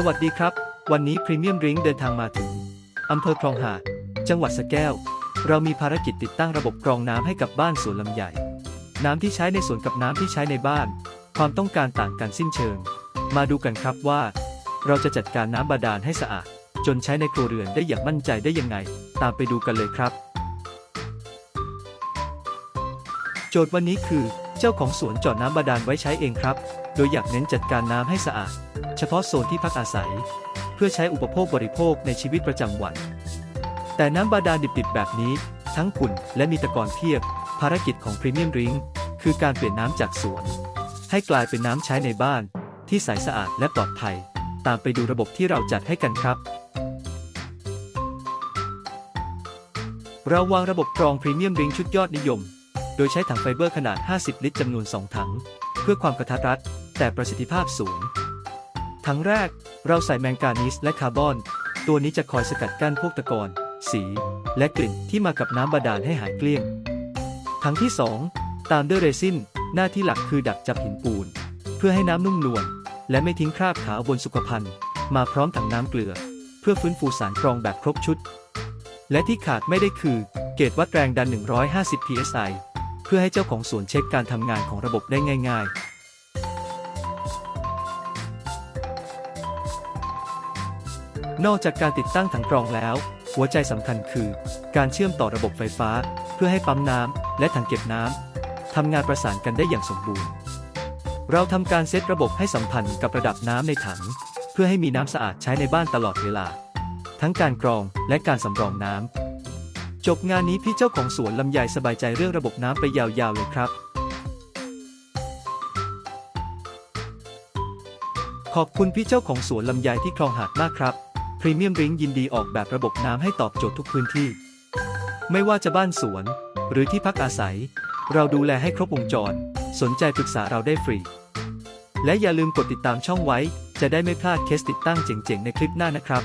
สวัสดีครับ วันนี้พรีเมียมริงเดินทางมาถึงอำเภอคลองหาด จังหวัดสะแก้ว เรามีภารกิจติดตั้งระบบกรองน้ำให้กับบ้านสวนลำไยน้ำที่ใช้ในสวนกับน้ำที่ใช้ในบ้าน ความต้องการต่างกันสิ้นเชิง มาดูกันครับว่า เราจะจัดการน้ำบาดาลให้สะอาด จนใช้ในครัวเรือนได้อย่างมั่นใจได้ยังไง ตามไปดูกันเลยครับ โจทย์วันนี้คือ เจ้าของสวนเจาะน้ำบาดาลไว้ใช้เองครับ โดยอยากเน้นจัดการน้ำให้สะอาด เฉพาะโซนที่พักอาศัย เพื่อใช้อุปโภคบริโภคในชีวิตประจำวัน แต่น้ำบาดาลดิบๆแบบนี้ ทั้งขุ่นและมีตะกอนเพียบ ภารกิจของพรีเมียมริงคือการเปลี่ยนน้ำจากสวน ให้กลายเป็นน้ำใช้ในบ้าน ที่ใสสะอาดและปลอดภัย ตามไปดูระบบที่เราจัดให้กันครับ เราวางระบบกรองพรีเมียมริงชุดยอดนิยม โดยใช้ถังไฟเบอร์ขนาด 50 ลิตรจำนวน 2 ถัง เพื่อความกระทัดรัด แต่ประสิทธิภาพสูง ถังแรกเราใส่แมงกานีสและคาร์บอน ตัวนี้จะคอยสกัดกั้นพวกตะกอน สี และกลิ่นที่มากับน้ำบาดาลให้หายเกลี้ยง ถังที่ 2 ตามด้วยเรซินหน้าที่หลักคือดักจับหินปูน เพื่อให้น้ำนุ่มนวลและไม่ทิ้งคราบขาวบนสุขภัณฑ์มาพร้อมถังน้ำเกลือ เพื่อฟื้นฟูสารกรองแบบครบชุด และที่ขาดไม่ได้คือ เกจวัดแรงดัน 150 psi พื่อให้เจ้าของสวนเช็คการทำงานของระบบได้ง่าย ๆนอกจากการติดตั้งถังกรองแล้ว หัวใจสำคัญคือ การเชื่อมต่อระบบไฟฟ้า เพื่อให้ปั๊มน้ำและถังเก็บน้ำทำงานประสานกันได้อย่างสมบูรณ์ เราทำการเซตระบบให้สัมพันธ์กับระดับน้ำในถัง เพื่อให้มีน้ำสะอาดใช้ในบ้านตลอดเวลา ทั้งการกรองและการสำรองน้ำ จบงานนี้พี่เจ้าของสวนลำไยสบายใจเรื่องระบบน้ำไปยาวๆเลยครับ ขอบคุณพี่เจ้าของสวนลำไยที่คลองหาดมากครับพรีเมียมริงยินดีออกแบบระบบน้ำให้ตอบโจทย์ทุกพื้นที่ ไม่ว่าจะบ้านสวน หรือที่พักอาศัย เราดูแลให้ครบวงจร สนใจปรึกษาเราได้ฟรี และอย่าลืมกดติดตามช่องไว้ จะได้ไม่พลาดเคสติดตั้งเจ๋งๆ ในคลิปหน้านะครับ